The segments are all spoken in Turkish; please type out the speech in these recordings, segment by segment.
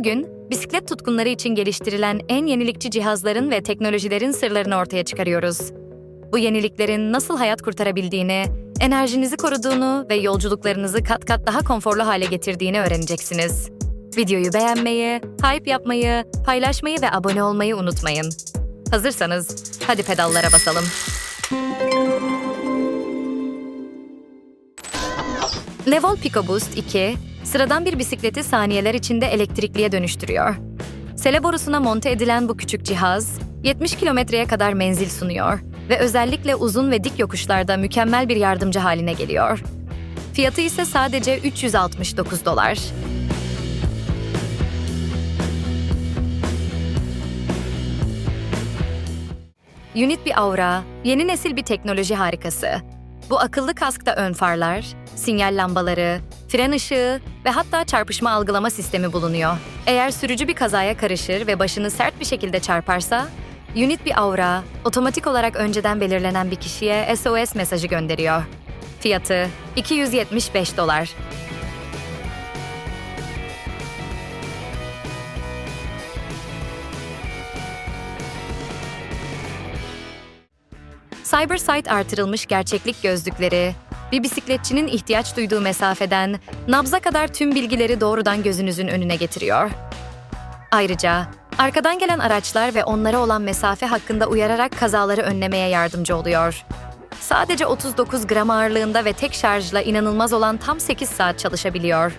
Bugün bisiklet tutkunları için geliştirilen en yenilikçi cihazların ve teknolojilerin sırlarını ortaya çıkarıyoruz. Bu yeniliklerin nasıl hayat kurtarabildiğini, enerjinizi koruduğunu ve yolculuklarınızı kat kat daha konforlu hale getirdiğini öğreneceksiniz. Videoyu beğenmeyi, hype yapmayı, paylaşmayı ve abone olmayı unutmayın. Hazırsanız hadi pedallara basalım. Level Pico Boost 2, sıradan bir bisikleti saniyeler içinde elektrikliye dönüştürüyor. Sele borusuna monte edilen bu küçük cihaz, 70 kilometreye kadar menzil sunuyor ve özellikle uzun ve dik yokuşlarda mükemmel bir yardımcı haline geliyor. Fiyatı ise sadece 369 dolar. Unit bir aura, yeni nesil bir teknoloji harikası. Bu akıllı kaskta ön farlar, sinyal lambaları, fren ışığı ve hatta çarpışma algılama sistemi bulunuyor. Eğer sürücü bir kazaya karışır ve başını sert bir şekilde çarparsa, Unit bir aura, otomatik olarak önceden belirlenen bir kişiye SOS mesajı gönderiyor. Fiyatı 275 dolar. CyberSight artırılmış gerçeklik gözlükleri, bir bisikletçinin ihtiyaç duyduğu mesafeden nabza kadar tüm bilgileri doğrudan gözünüzün önüne getiriyor. Ayrıca arkadan gelen araçlar ve onlara olan mesafe hakkında uyararak kazaları önlemeye yardımcı oluyor. Sadece 39 gram ağırlığında ve tek şarjla inanılmaz olan tam 8 saat çalışabiliyor.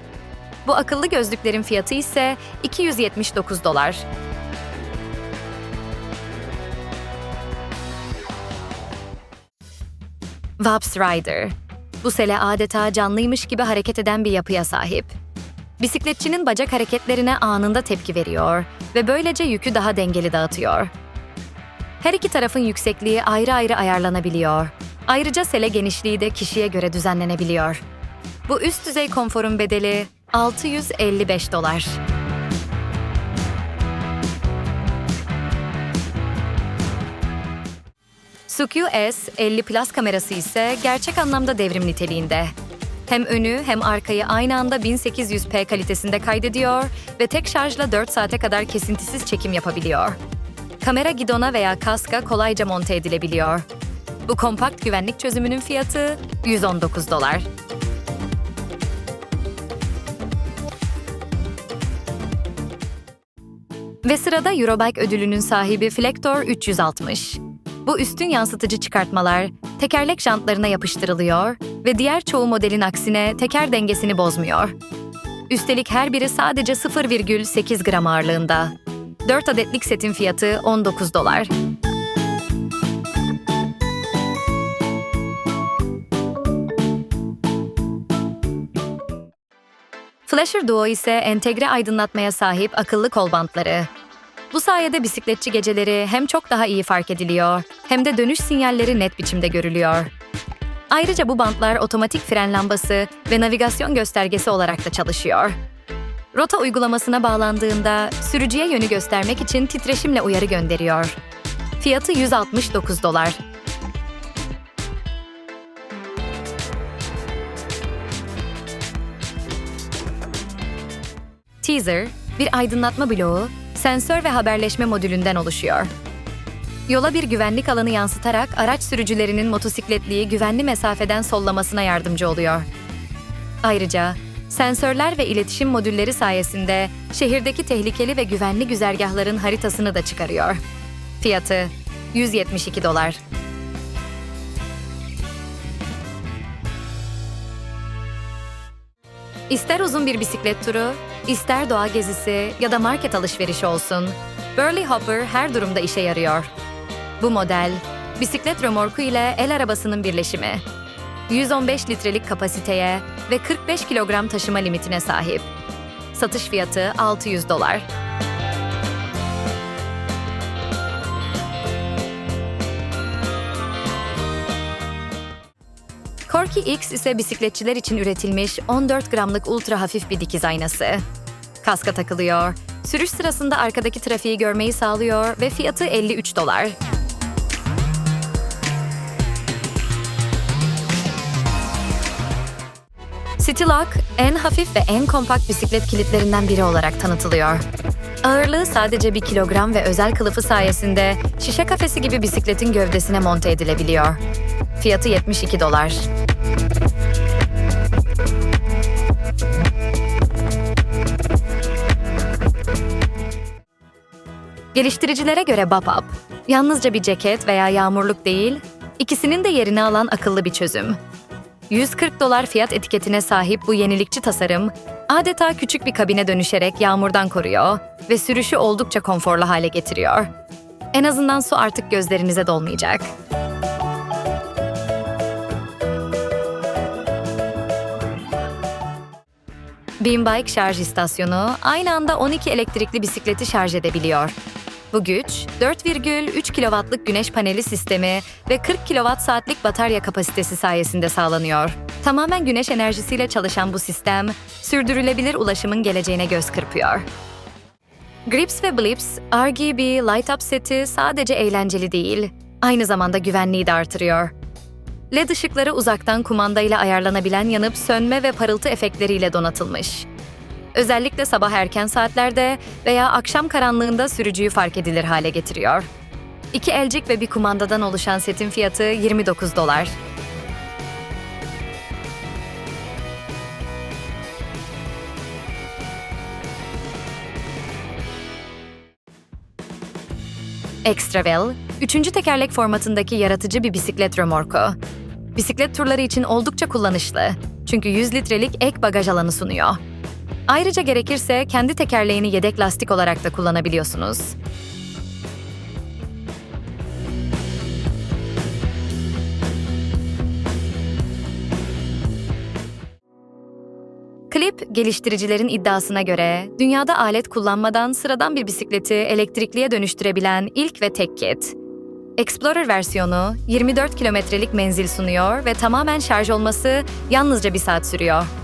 Bu akıllı gözlüklerin fiyatı ise 279 dolar. Vaps Rider. Bu sele adeta canlıymış gibi hareket eden bir yapıya sahip. Bisikletçinin bacak hareketlerine anında tepki veriyor ve böylece yükü daha dengeli dağıtıyor. Her iki tarafın yüksekliği ayrı ayrı ayarlanabiliyor. Ayrıca sele genişliği de kişiye göre düzenlenebiliyor. Bu üst düzey konforun bedeli 655 dolar. Sukyu S50 Plus kamerası ise gerçek anlamda devrim niteliğinde. Hem önü hem arkayı aynı anda 1800p kalitesinde kaydediyor ve tek şarjla 4 saate kadar kesintisiz çekim yapabiliyor. Kamera gidona veya kaska kolayca monte edilebiliyor. Bu kompakt güvenlik çözümünün fiyatı 119 dolar. Ve sırada Eurobike ödülünün sahibi Flector 360. Bu üstün yansıtıcı çıkartmalar tekerlek jantlarına yapıştırılıyor ve diğer çoğu modelin aksine teker dengesini bozmuyor. Üstelik her biri sadece 0,8 gram ağırlığında. 4 adetlik setin fiyatı 19 dolar. Flasher Duo ise entegre aydınlatmaya sahip akıllı kol bantları. Bu sayede bisikletçi geceleri hem çok daha iyi fark ediliyor hem de dönüş sinyalleri net biçimde görülüyor. Ayrıca bu bantlar otomatik fren lambası ve navigasyon göstergesi olarak da çalışıyor. Rota uygulamasına bağlandığında sürücüye yönü göstermek için titreşimle uyarı gönderiyor. Fiyatı 169 dolar. Teaser, bir aydınlatma bloğu, sensör ve haberleşme modülünden oluşuyor. Yola bir güvenlik alanı yansıtarak araç sürücülerinin motosikletliği güvenli mesafeden sollamasına yardımcı oluyor. Ayrıca sensörler ve iletişim modülleri sayesinde şehirdeki tehlikeli ve güvenli güzergahların haritasını da çıkarıyor. Fiyatı 172 dolar. İster uzun bir bisiklet turu, ister doğa gezisi ya da market alışverişi olsun, Burley Hopper her durumda işe yarıyor. Bu model, bisiklet römorku ile el arabasının birleşimi. 115 litrelik kapasiteye ve 45 kilogram taşıma limitine sahip. Satış fiyatı 600 dolar. Corky X ise bisikletçiler için üretilmiş 14 gramlık ultra hafif bir dikiz aynası. Kaska takılıyor, sürüş sırasında arkadaki trafiği görmeyi sağlıyor ve fiyatı 53 dolar. City Lock, en hafif ve en kompakt bisiklet kilitlerinden biri olarak tanıtılıyor. Ağırlığı sadece 1 kilogram ve özel kılıfı sayesinde şişe kafesi gibi bisikletin gövdesine monte edilebiliyor. Fiyatı 72 dolar. Geliştiricilere göre Bapap, yalnızca bir ceket veya yağmurluk değil, ikisinin de yerini alan akıllı bir çözüm. 140 dolar fiyat etiketine sahip bu yenilikçi tasarım, adeta küçük bir kabine dönüşerek yağmurdan koruyor ve sürüşü oldukça konforlu hale getiriyor. En azından su artık gözlerinize dolmayacak. Beambike şarj istasyonu aynı anda 12 elektrikli bisikleti şarj edebiliyor. Bu güç, 4,3 kW'lık güneş paneli sistemi ve 40 kWh batarya kapasitesi sayesinde sağlanıyor. Tamamen güneş enerjisiyle çalışan bu sistem, sürdürülebilir ulaşımın geleceğine göz kırpıyor. Grips ve Blips, RGB Light Up seti sadece eğlenceli değil, aynı zamanda güvenliği de artırıyor. LED ışıkları uzaktan kumandayla ayarlanabilen yanıp sönme ve parıltı efektleriyle donatılmış. Özellikle sabah erken saatlerde veya akşam karanlığında sürücüyü fark edilir hale getiriyor. İki elcik ve bir kumandadan oluşan setin fiyatı 29 dolar. Extravel, üçüncü tekerlek formatındaki yaratıcı bir bisiklet römorku. Bisiklet turları için oldukça kullanışlı. Çünkü 100 litrelik ek bagaj alanı sunuyor. Ayrıca gerekirse kendi tekerleğini yedek lastik olarak da kullanabiliyorsunuz. Clip, geliştiricilerin iddiasına göre dünyada alet kullanmadan sıradan bir bisikleti elektrikliye dönüştürebilen ilk ve tek kit. Explorer versiyonu 24 kilometrelik menzil sunuyor ve tamamen şarj olması yalnızca bir saat sürüyor.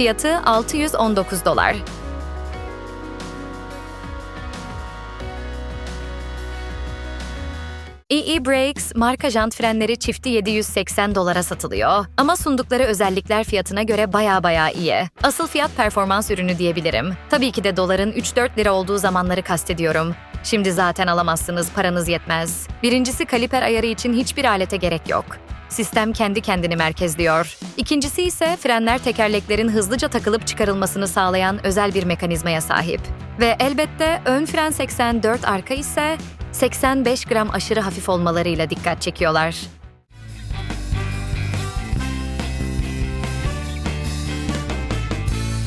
Fiyatı 619 dolar. EE Brakes marka jant frenleri çifti 780 dolara satılıyor. Ama sundukları özellikler fiyatına göre baya baya iyi. Asıl fiyat performans ürünü diyebilirim. Tabii ki de doların 3-4 lira olduğu zamanları kastediyorum. Şimdi zaten alamazsınız, paranız yetmez. Birincisi kaliper ayarı için hiçbir alete gerek yok. Sistem kendi kendini merkezliyor. İkincisi ise frenler tekerleklerin hızlıca takılıp çıkarılmasını sağlayan özel bir mekanizmaya sahip. Ve elbette ön fren 84 arka ise 85 gram aşırı hafif olmalarıyla dikkat çekiyorlar.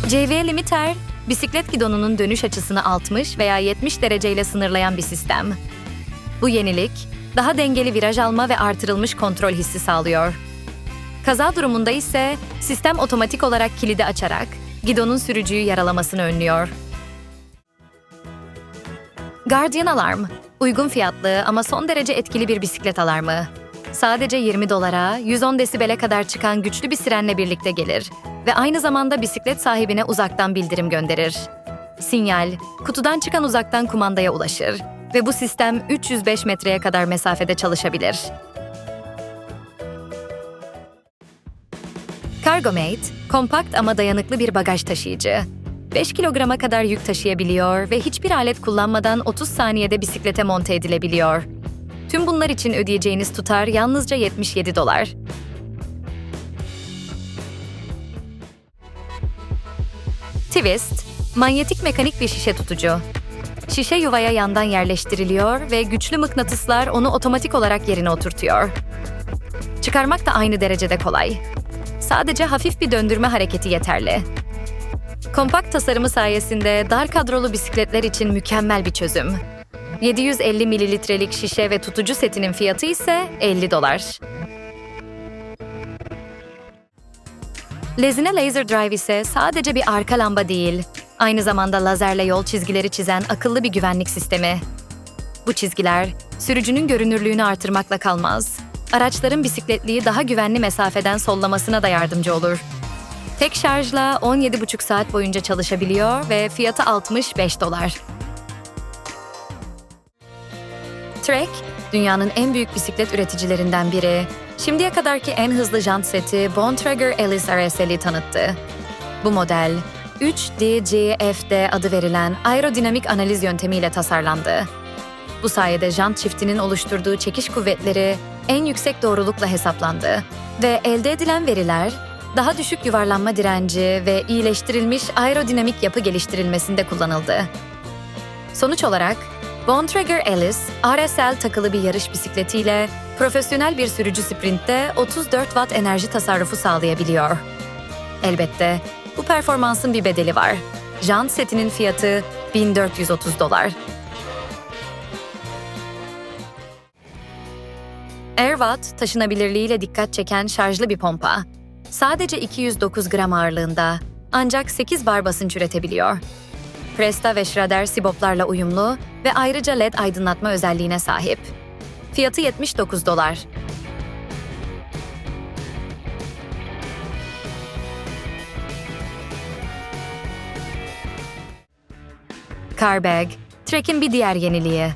CV Limiter, bisiklet gidonunun dönüş açısını 60 veya 70 dereceyle sınırlayan bir sistem. Bu yenilik, daha dengeli viraj alma ve artırılmış kontrol hissi sağlıyor. Kaza durumunda ise sistem otomatik olarak kilidi açarak gidonun sürücüyü yaralamasını önlüyor. Guardian Alarm, uygun fiyatlı ama son derece etkili bir bisiklet alarmı. Sadece 20 dolara, 110 desibele kadar çıkan güçlü bir sirenle birlikte gelir ve aynı zamanda bisiklet sahibine uzaktan bildirim gönderir. Sinyal, kutudan çıkan uzaktan kumandaya ulaşır ve bu sistem 305 metreye kadar mesafede çalışabilir. Cargomate, kompakt ama dayanıklı bir bagaj taşıyıcı. 5 kilograma kadar yük taşıyabiliyor ve hiçbir alet kullanmadan 30 saniyede bisiklete monte edilebiliyor. Tüm bunlar için ödeyeceğiniz tutar yalnızca 77 dolar. Twist, manyetik mekanik bir şişe tutucu. Şişe yuvaya yandan yerleştiriliyor ve güçlü mıknatıslar onu otomatik olarak yerine oturtuyor. Çıkarmak da aynı derecede kolay. Sadece hafif bir döndürme hareketi yeterli. Kompakt tasarımı sayesinde dar kadrolu bisikletler için mükemmel bir çözüm. 750 mililitrelik şişe ve tutucu setinin fiyatı ise 50 dolar. Lezine Laser Drive ise sadece bir arka lamba değil, aynı zamanda lazerle yol çizgileri çizen akıllı bir güvenlik sistemi. Bu çizgiler, sürücünün görünürlüğünü artırmakla kalmaz. Araçların bisikletliği daha güvenli mesafeden sollamasına da yardımcı olur. Tek şarjla 17,5 saat boyunca çalışabiliyor ve fiyatı 65 dolar. Trek, dünyanın en büyük bisiklet üreticilerinden biri. Şimdiye kadarki en hızlı jant seti Bontrager Ellis RSL'i tanıttı. Bu model 3DCFD adı verilen aerodinamik analiz yöntemiyle tasarlandı. Bu sayede jant çiftinin oluşturduğu çekiş kuvvetleri en yüksek doğrulukla hesaplandı ve elde edilen veriler daha düşük yuvarlanma direnci ve iyileştirilmiş aerodinamik yapı geliştirilmesinde kullanıldı. Sonuç olarak Bontrager Ellis, RSL takılı bir yarış bisikletiyle profesyonel bir sürücü sprintte 34 watt enerji tasarrufu sağlayabiliyor. Elbette bu performansın bir bedeli var. Jant setinin fiyatı 1430 dolar. Airwatt, taşınabilirliğiyle dikkat çeken şarjlı bir pompa. Sadece 209 gram ağırlığında, ancak 8 bar basınç üretebiliyor. Presta ve Schrader siboplarla uyumlu ve ayrıca LED aydınlatma özelliğine sahip. Fiyatı 79 dolar. Carbag, Trek'in bir diğer yeniliği.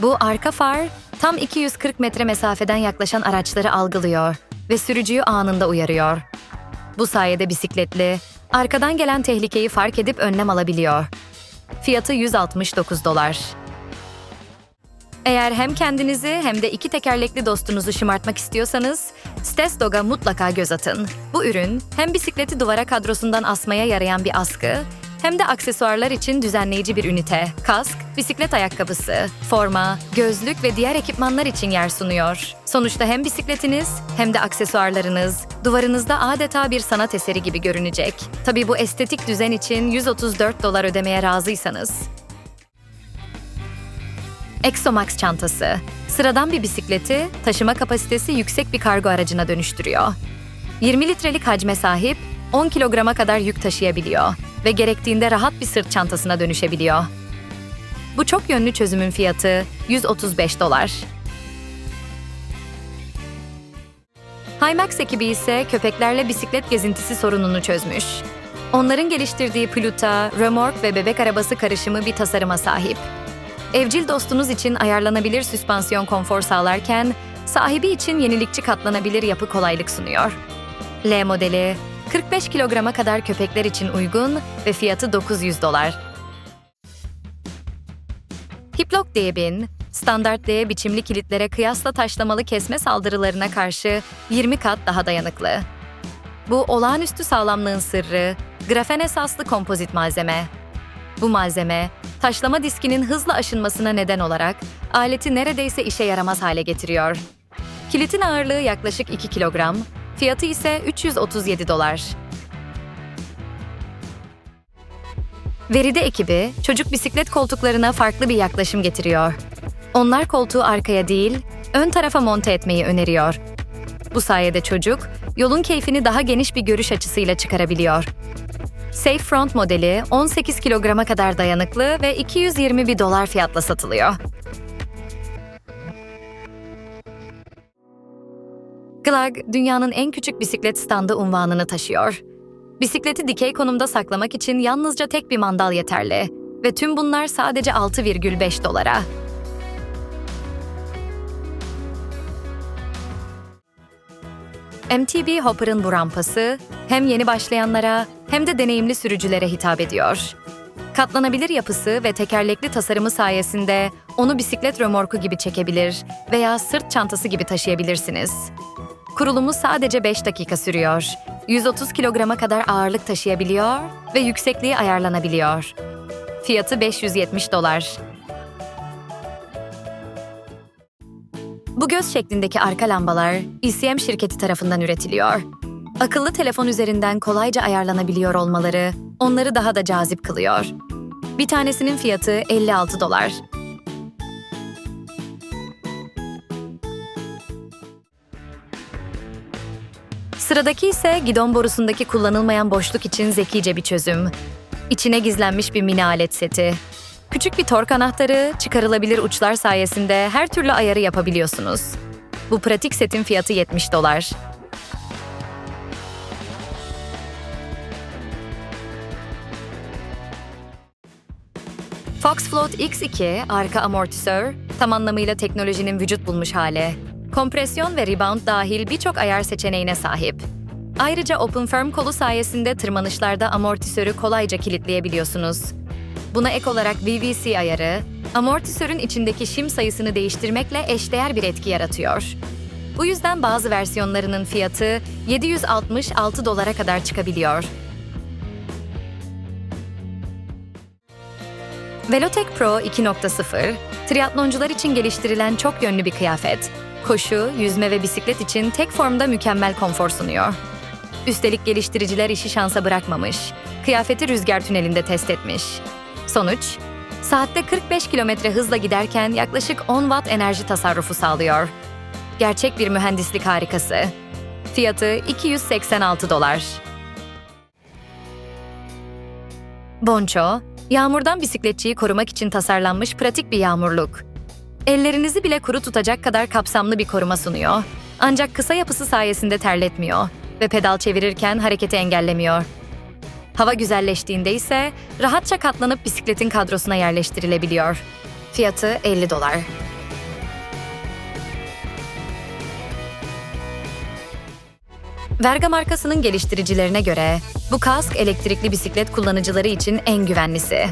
Bu arka far, tam 240 metre mesafeden yaklaşan araçları algılıyor ve sürücüyü anında uyarıyor. Bu sayede bisikletli, arkadan gelen tehlikeyi fark edip önlem alabiliyor. Fiyatı 169 dolar. Eğer hem kendinizi hem de iki tekerlekli dostunuzu şımartmak istiyorsanız, Stesdog'a mutlaka göz atın. Bu ürün hem bisikleti duvara kadrosundan asmaya yarayan bir askı, hem de aksesuarlar için düzenleyici bir ünite, kask, bisiklet ayakkabısı, forma, gözlük ve diğer ekipmanlar için yer sunuyor. Sonuçta hem bisikletiniz hem de aksesuarlarınız duvarınızda adeta bir sanat eseri gibi görünecek. Tabii bu estetik düzen için 134 dolar ödemeye razıysanız. Exomax çantası. Sıradan bir bisikleti taşıma kapasitesi yüksek bir kargo aracına dönüştürüyor. 20 litrelik hacme sahip, 10 kilograma kadar yük taşıyabiliyor ve gerektiğinde rahat bir sırt çantasına dönüşebiliyor. Bu çok yönlü çözümün fiyatı 135 dolar. Hymax ekibi ise köpeklerle bisiklet gezintisi sorununu çözmüş. Onların geliştirdiği Pluta, römork ve bebek arabası karışımı bir tasarıma sahip. Evcil dostunuz için ayarlanabilir süspansiyon konfor sağlarken, sahibi için yenilikçi katlanabilir yapı kolaylık sunuyor. L modeli, 45 kilograma kadar köpekler için uygun ve fiyatı 900 dolar. Hiplock Diyebin, standart D biçimli kilitlere kıyasla taşlamalı kesme saldırılarına karşı 20 kat daha dayanıklı. Bu olağanüstü sağlamlığın sırrı, grafen esaslı kompozit malzeme. Bu malzeme, taşlama diskinin hızla aşınmasına neden olarak aleti neredeyse işe yaramaz hale getiriyor. Kilitin ağırlığı yaklaşık 2 kilogram, fiyatı ise 337 dolar. Veride ekibi çocuk bisiklet koltuklarına farklı bir yaklaşım getiriyor. Onlar koltuğu arkaya değil, ön tarafa monte etmeyi öneriyor. Bu sayede çocuk yolun keyfini daha geniş bir görüş açısıyla çıkarabiliyor. Safe Front modeli 18 kilograma kadar dayanıklı ve 221 dolar fiyatla satılıyor. Glag, dünyanın en küçük bisiklet standı unvanını taşıyor. Bisikleti dikey konumda saklamak için yalnızca tek bir mandal yeterli ve tüm bunlar sadece 6,5 dolara. MTB Hopper'ın bu rampası hem yeni başlayanlara hem de deneyimli sürücülere hitap ediyor. Katlanabilir yapısı ve tekerlekli tasarımı sayesinde onu bisiklet römorku gibi çekebilir veya sırt çantası gibi taşıyabilirsiniz. Kurulumu sadece 5 dakika sürüyor. 130 kilograma kadar ağırlık taşıyabiliyor ve yüksekliği ayarlanabiliyor. Fiyatı 570 dolar. Bu göz şeklindeki arka lambalar ECM şirketi tarafından üretiliyor. Akıllı telefon üzerinden kolayca ayarlanabiliyor olmaları onları daha da cazip kılıyor. Bir tanesinin fiyatı 56 dolar. Sıradaki ise gidon borusundaki kullanılmayan boşluk için zekice bir çözüm. İçine gizlenmiş bir mini alet seti. Küçük bir tork anahtarı, çıkarılabilir uçlar sayesinde her türlü ayarı yapabiliyorsunuz. Bu pratik setin fiyatı 70 dolar. Fox Float X2 arka amortisör, tam anlamıyla teknolojinin vücut bulmuş hali. Kompresyon ve rebound dahil birçok ayar seçeneğine sahip. Ayrıca Open Firm kolu sayesinde tırmanışlarda amortisörü kolayca kilitleyebiliyorsunuz. Buna ek olarak VVC ayarı, amortisörün içindeki şim sayısını değiştirmekle eşdeğer bir etki yaratıyor. Bu yüzden bazı versiyonlarının fiyatı 766 dolara kadar çıkabiliyor. Velotech Pro 2.0, triatloncular için geliştirilen çok yönlü bir kıyafet. Koşu, yüzme ve bisiklet için tek formda mükemmel konfor sunuyor. Üstelik geliştiriciler işi şansa bırakmamış. Kıyafeti rüzgar tünelinde test etmiş. Sonuç, saatte 45 kilometre hızla giderken yaklaşık 10 watt enerji tasarrufu sağlıyor. Gerçek bir mühendislik harikası. Fiyatı 286 dolar. Boncho, yağmurdan bisikletçiyi korumak için tasarlanmış pratik bir yağmurluk. Ellerinizi bile kuru tutacak kadar kapsamlı bir koruma sunuyor. Ancak kısa yapısı sayesinde terletmiyor ve pedal çevirirken hareketi engellemiyor. Hava güzelleştiğinde ise rahatça katlanıp bisikletin kadrosuna yerleştirilebiliyor. Fiyatı 50 dolar. Verga markasının geliştiricilerine göre bu kask elektrikli bisiklet kullanıcıları için en güvenlisi.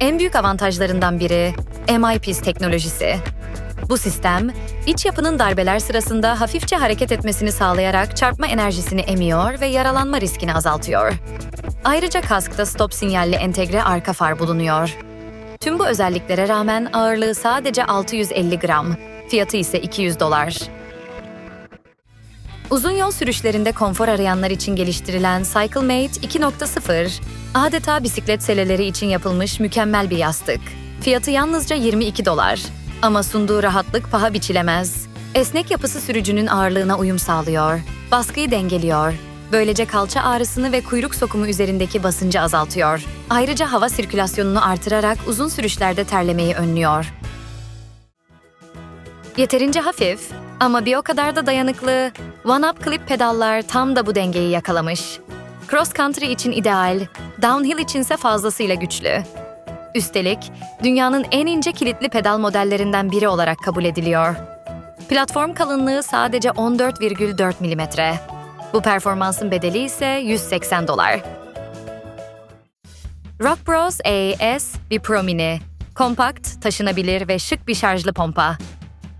En büyük avantajlarından biri MIPS teknolojisi. Bu sistem, iç yapının darbeler sırasında hafifçe hareket etmesini sağlayarak çarpma enerjisini emiyor ve yaralanma riskini azaltıyor. Ayrıca kaskta stop sinyalli entegre arka far bulunuyor. Tüm bu özelliklere rağmen ağırlığı sadece 650 gram, fiyatı ise 200 dolar. Uzun yol sürüşlerinde konfor arayanlar için geliştirilen CycleMate 2.0, adeta bisiklet seleleri için yapılmış mükemmel bir yastık. Fiyatı yalnızca 22 dolar. Ama sunduğu rahatlık paha biçilemez. Esnek yapısı sürücünün ağırlığına uyum sağlıyor. Baskıyı dengeliyor. Böylece kalça ağrısını ve kuyruk sokumu üzerindeki basıncı azaltıyor. Ayrıca hava sirkülasyonunu artırarak uzun sürüşlerde terlemeyi önlüyor. Yeterince hafif ama bir o kadar da dayanıklı. One Up Clip pedallar tam da bu dengeyi yakalamış. Cross country için ideal, downhill içinse fazlasıyla güçlü. Üstelik dünyanın en ince kilitli pedal modellerinden biri olarak kabul ediliyor. Platform kalınlığı sadece 14,4 mm. Bu performansın bedeli ise 180 dolar. Rock Bros AS bir Pro Mini. Kompakt, taşınabilir ve şık bir şarjlı pompa.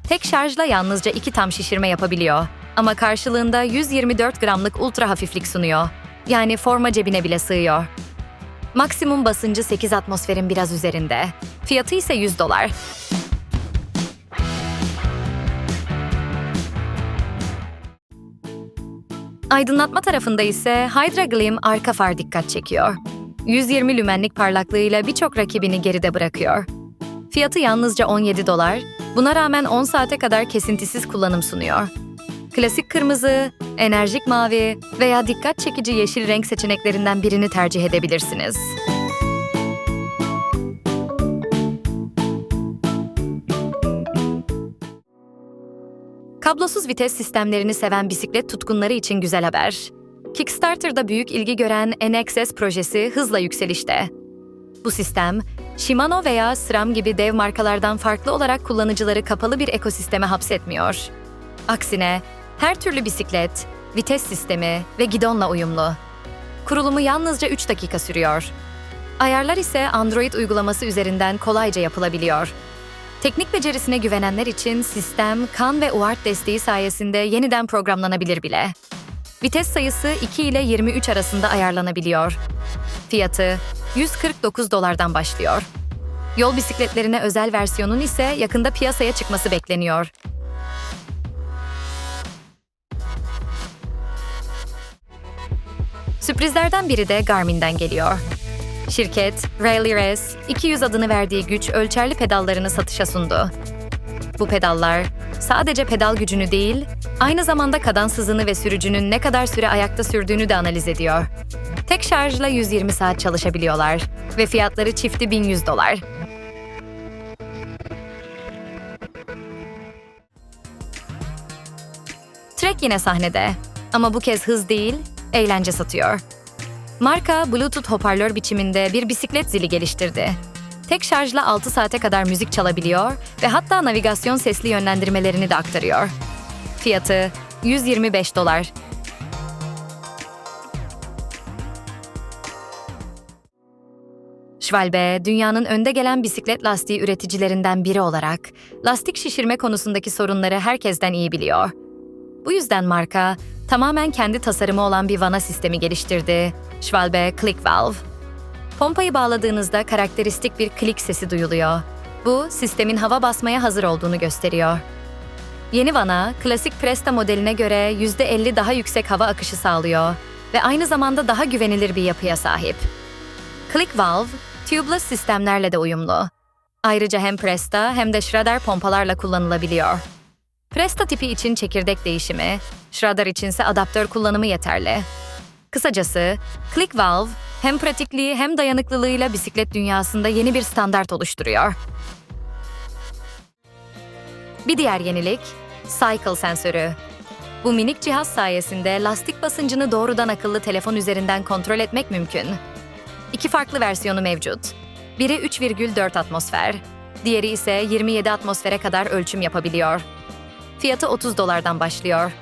Tek şarjla yalnızca iki tam şişirme yapabiliyor. Ama karşılığında 124 gramlık ultra hafiflik sunuyor. Yani forma cebine bile sığıyor. Maksimum basıncı 8 atmosferin biraz üzerinde. Fiyatı ise 100 dolar. Aydınlatma tarafında ise Hydra Gleam arka far dikkat çekiyor. 120 lümenlik parlaklığıyla birçok rakibini geride bırakıyor. Fiyatı yalnızca 17 dolar, buna rağmen 10 saate kadar kesintisiz kullanım sunuyor. Klasik kırmızı, enerjik mavi veya dikkat çekici yeşil renk seçeneklerinden birini tercih edebilirsiniz. Kablosuz vites sistemlerini seven bisiklet tutkunları için güzel haber. Kickstarter'da büyük ilgi gören NXS projesi hızla yükselişte. Bu sistem, Shimano veya SRAM gibi dev markalardan farklı olarak kullanıcıları kapalı bir ekosisteme hapsetmiyor. Aksine her türlü bisiklet, vites sistemi ve gidonla uyumlu. Kurulumu yalnızca 3 dakika sürüyor. Ayarlar ise Android uygulaması üzerinden kolayca yapılabiliyor. Teknik becerisine güvenenler için sistem, kan ve UART desteği sayesinde yeniden programlanabilir bile. Vites sayısı 2 ile 23 arasında ayarlanabiliyor. Fiyatı 149 dolardan başlıyor. Yol bisikletlerine özel versiyonun ise yakında piyasaya çıkması bekleniyor. Sürprizlerden biri de Garmin'den geliyor. Şirket, Rally Race, 200 adını verdiği güç ölçerli pedallarını satışa sundu. Bu pedallar sadece pedal gücünü değil, aynı zamanda kadans hızını ve sürücünün ne kadar süre ayakta sürdüğünü de analiz ediyor. Tek şarjla 120 saat çalışabiliyorlar ve fiyatları çifti 1100 dolar. Trek yine sahnede ama bu kez hız değil, eğlence satıyor. Marka Bluetooth hoparlör biçiminde bir bisiklet zili geliştirdi. Tek şarjla 6 saate kadar müzik çalabiliyor ve hatta navigasyon sesli yönlendirmelerini de aktarıyor. Fiyatı 125 dolar. Schwalbe, dünyanın önde gelen bisiklet lastiği üreticilerinden biri olarak lastik şişirme konusundaki sorunları herkesten iyi biliyor. Bu yüzden marka tamamen kendi tasarımı olan bir vana sistemi geliştirdi. Schwalbe Click Valve. Pompayı bağladığınızda karakteristik bir klik sesi duyuluyor. Bu, sistemin hava basmaya hazır olduğunu gösteriyor. Yeni vana, klasik Presta modeline göre %50 daha yüksek hava akışı sağlıyor ve aynı zamanda daha güvenilir bir yapıya sahip. Click Valve, tubeless sistemlerle de uyumlu. Ayrıca hem Presta hem de Schrader pompalarla kullanılabiliyor. Presta tipi için çekirdek değişimi, Schrader içinse adaptör kullanımı yeterli. Kısacası, Click Valve hem pratikliği hem dayanıklılığıyla bisiklet dünyasında yeni bir standart oluşturuyor. Bir diğer yenilik, Cycle sensörü. Bu minik cihaz sayesinde lastik basıncını doğrudan akıllı telefon üzerinden kontrol etmek mümkün. İki farklı versiyonu mevcut. Biri 3,4 atmosfer, diğeri ise 27 atmosfere kadar ölçüm yapabiliyor. Fiyatı 30 dolardan başlıyor.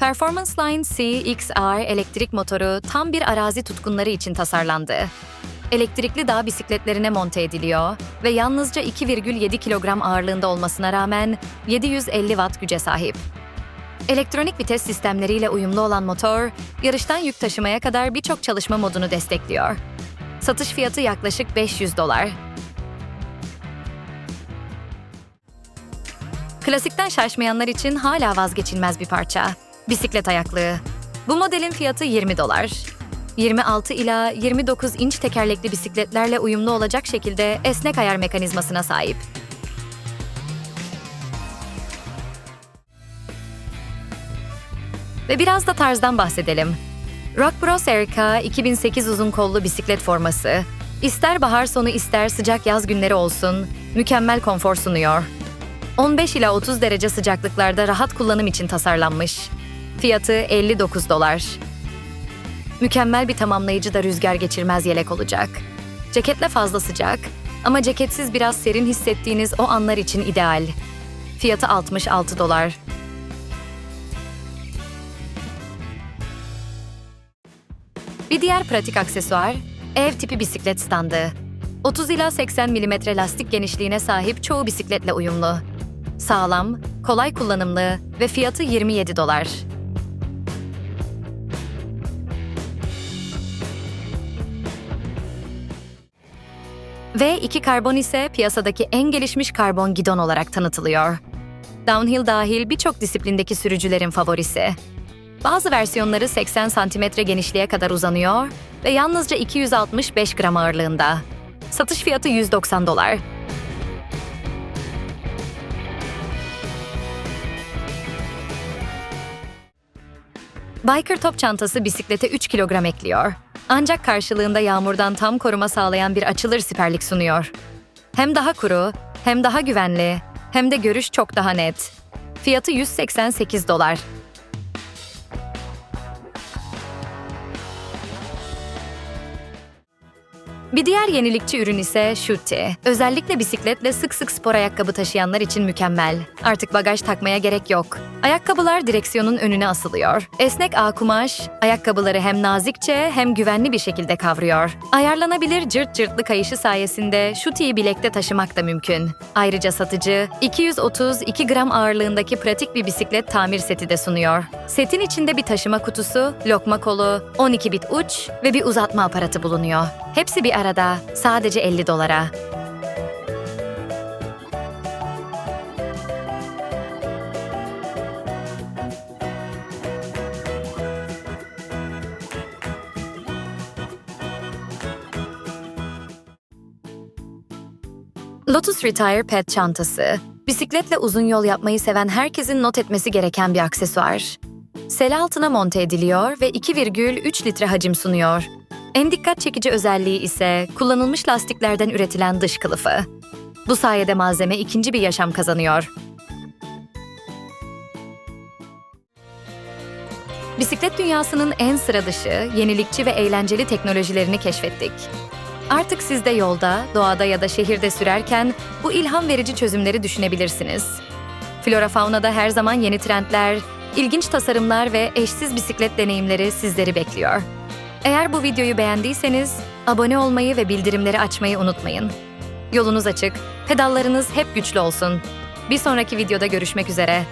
Performance Line CXR elektrik motoru tam bir arazi tutkunları için tasarlandı. Elektrikli dağ bisikletlerine monte ediliyor ve yalnızca 2,7 kilogram ağırlığında olmasına rağmen 750 watt güce sahip. Elektronik vites sistemleriyle uyumlu olan motor, yarıştan yük taşımaya kadar birçok çalışma modunu destekliyor. Satış fiyatı yaklaşık 500 dolar. Klasikten şaşmayanlar için hala vazgeçilmez bir parça. Bisiklet ayaklığı. Bu modelin fiyatı 20 dolar. 26 ila 29 inç tekerlekli bisikletlerle uyumlu olacak şekilde esnek ayar mekanizmasına sahip. Ve biraz da tarzdan bahsedelim. Rock Bros Erica 2008 uzun kollu bisiklet forması. İster bahar sonu ister sıcak yaz günleri olsun, mükemmel konfor sunuyor. 15 ila 30 derece sıcaklıklarda rahat kullanım için tasarlanmış. Fiyatı 59 dolar. Mükemmel bir tamamlayıcı da rüzgar geçirmez yelek olacak. Ceketle fazla sıcak ama ceketsiz biraz serin hissettiğiniz o anlar için ideal. Fiyatı 66 dolar. Bir diğer pratik aksesuar, ev tipi bisiklet standı. 30 ila 80 mm lastik genişliğine sahip çoğu bisikletle uyumlu. Sağlam, kolay kullanımlı ve fiyatı 27 dolar. V2 karbon ise piyasadaki en gelişmiş karbon gidon olarak tanıtılıyor. Downhill dahil birçok disiplindeki sürücülerin favorisi. Bazı versiyonları 80 santimetre genişliğe kadar uzanıyor ve yalnızca 265 gram ağırlığında. Satış fiyatı 190 dolar. Biker top çantası bisiklete 3 kilogram ekliyor. Ancak karşılığında yağmurdan tam koruma sağlayan bir açılır siperlik sunuyor. Hem daha kuru, hem daha güvenli, hem de görüş çok daha net. Fiyatı 188 dolar. Bir diğer yenilikçi ürün ise Shuti. Özellikle bisikletle sık sık spor ayakkabı taşıyanlar için mükemmel. Artık bagaj takmaya gerek yok. Ayakkabılar direksiyonun önüne asılıyor. Esnek ağ kumaş, ayakkabıları hem nazikçe hem güvenli bir şekilde kavruyor. Ayarlanabilir cırt cırtlı kayışı sayesinde Shuti'yi bilekte taşımak da mümkün. Ayrıca satıcı 232 gram ağırlığındaki pratik bir bisiklet tamir seti de sunuyor. Setin içinde bir taşıma kutusu, lokma kolu, 12 bit uç ve bir uzatma aparatı bulunuyor. Hepsi bir arada, sadece 50 dolara. Lotus Retire Pet çantası. Bisikletle uzun yol yapmayı seven herkesin not etmesi gereken bir aksesuar. Sel altına monte ediliyor ve 2,3 litre hacim sunuyor. En dikkat çekici özelliği ise kullanılmış lastiklerden üretilen dış kılıfı. Bu sayede malzeme ikinci bir yaşam kazanıyor. Bisiklet dünyasının en sıra dışı, yenilikçi ve eğlenceli teknolojilerini keşfettik. Artık siz de yolda, doğada ya da şehirde sürerken bu ilham verici çözümleri düşünebilirsiniz. Flora Fauna'da her zaman yeni trendler, ilginç tasarımlar ve eşsiz bisiklet deneyimleri sizleri bekliyor. Eğer bu videoyu beğendiyseniz abone olmayı ve bildirimleri açmayı unutmayın. Yolunuz açık, pedallarınız hep güçlü olsun. Bir sonraki videoda görüşmek üzere.